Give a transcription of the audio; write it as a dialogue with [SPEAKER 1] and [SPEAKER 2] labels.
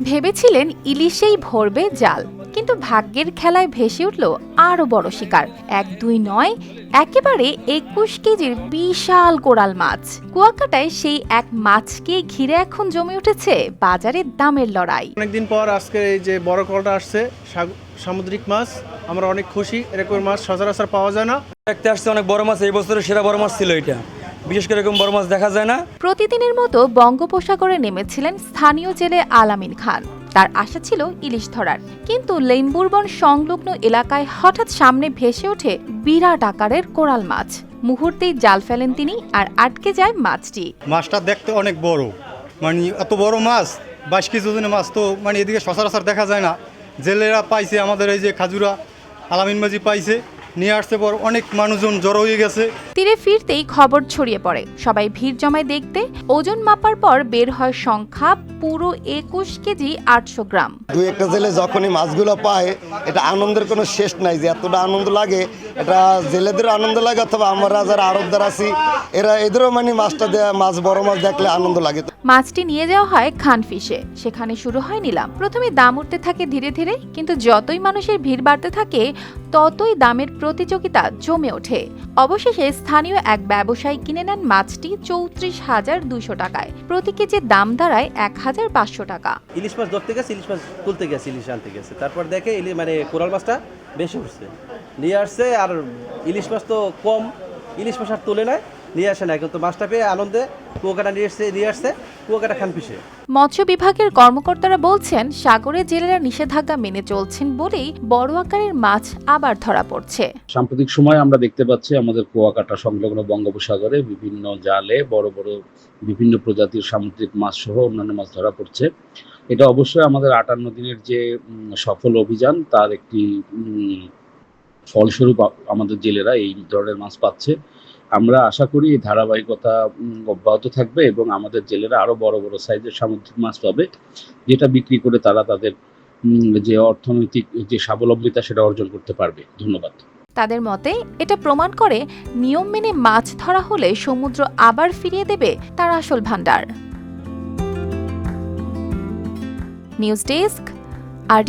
[SPEAKER 1] ভেবেছিলেন ইলিশেই ভরবে জাল কিন্তু ভাগ্যের খেলায় ভেসে উঠল আরও বড় শিকার। এক দুই নয় একেবারে একুশ কেজির বিশাল কোরাল মাছ। কুয়াকাটায় সেই এক মাছকে ঘিরে এখন জমে উঠেছে বাজারে দামের লড়াই।
[SPEAKER 2] অনেকদিন পর আজকে এই যে বড় কলটা আসছে সামুদ্রিক মাছ আমরা অনেক খুশি এরকম মাছ সচরাচর পাওয়া যায় না।
[SPEAKER 3] দেখতে আসছে অনেক বড় মাছ এই বছরের সেরা বড় মাছ ছিল এটা। বিশেষ করে এরকম বড় মাছ দেখা যায় না।
[SPEAKER 1] প্রতিদিনের মতো বঙ্গোপসাগরে নেমেছিলেন স্থানীয় জেলে আলামিন খান। তার আশা ছিল ইলিশ ধরার। কিন্তু লেম্বুরবন সংলগ্ন এলাকায় হঠাৎ সামনে ভেসে ওঠে বিরাট আকারের কোরাল মাছ। মুহূর্তেই জাল ফেলেন তিনি আর আটকে যায় মাছটি।
[SPEAKER 4] মাছটা দেখতে অনেক বড়। মানে এত বড় মাছ বাইশ কেজি ওজনের মাছ তো মানে এদিকে সচরাচর দেখা যায় না। জেলেরা পাইছে আমাদের এই যে খাজুরা আলামিন মাঝি পাইছে। নিয়ে আসতে পর অনেক মানুষজন জড়ো হয়ে গেছে।
[SPEAKER 1] তীরে ফিরতেই খবর ছড়িয়ে পড়ে। সবাই ভিড় জমায় দেখতে ওজন মাপার পর বের হয় সংখ্যা পুরো একুশ কেজি আটশো গ্রাম।
[SPEAKER 5] দুই একটা জেলে যখনই মাছগুলো পায় এটা আনন্দের কোনো শেষ নাই যে এতটা আনন্দ লাগে এটা জেলেদের আনন্দ লাগে অথবা আমরা যারা আরবদার আছি এরা এদেরও মানে মাছটা দেয়া মাছ বড় মাছ দেখলে আনন্দ লাগে।
[SPEAKER 1] মাছটি নিয়ে যাওয়া হয় খানফিশে সেখানে শুরু হয় নিলাম। প্রথমে দাম উঠতে থাকে ধীরে ধীরে কিন্তু যতই মানুষের ভিড় বাড়তে থাকে ততই দামের প্রতিযোগিতা জমে ওঠে। অবশেষে স্থানীয় এক ব্যবসায়ী কিনে নেন মাছটি চৌত্রিশ হাজার দুশো টাকায়। প্রতি কেজির দাম দাঁড়ায় এক হাজার পাঁচশো টাকা।
[SPEAKER 6] ইলিশ মাছ ধরতে গেছে ইলিশ মাছ তুলতে গেছে ইলিশ আনতে গেছে। তারপর দেখে মানে কোরাল মাছটা বেশি উঠছে। নিয়ে আসছে আর ইলিশ মাছ তো কম ইলিশ মাছ আর তুলে নেয় নিয়ে আসে না কিন্তু মাছটা পেয়ে আনন্দে কুয়াকাটা নিয়ে এসছে নিয়ে আসছে কুয়াকাটা খান পিসে।
[SPEAKER 1] মৎস্য বিভাগের কর্মকর্তারা বলছেন সাগরে জেলেরা নিষেধাজ্ঞা মেনে চলছেন বলেই বড় আকারের মাছ আবার ধরা পড়ছে।
[SPEAKER 7] সাম্প্রতিক সময় আমরা দেখতে পাচ্ছি আমাদের কুয়াকাটা সংলগ্ন বঙ্গোপসাগরে বিভিন্ন জালে বড় বড় বিভিন্ন প্রজাতির সামুদ্রিক মাছ সহ অন্যান্য মাছ ধরা পড়ছে। এটা অবশ্যই আমাদের আটান্ন দিনের যে সফল অভিযান তার একটি ফলস্বরূপ আমাদের জেলেরা এই ধরনের মাছ পাচ্ছে। আমরা আশা করি এই ধারাবাহিকতা অব্যাহত থাকবে এবং আমাদের জেলেরা আরও বড় বড় সাইজের সামুদ্রিক মাছ পাবে, যেটা বিক্রি করে তারা তাদের যে অর্থনৈতিক যে স্বাবলম্বিতা সেটা অর্জন করতে পারবে। ধন্যবাদ।
[SPEAKER 1] তাদের মতে, এটা প্রমাণ করে নিয়ম মেনে মাছ ধরা হলে সমুদ্র আবার ফিরিয়ে দেবে তার আসল ভাণ্ডার। নিউজ ডেস্ক আর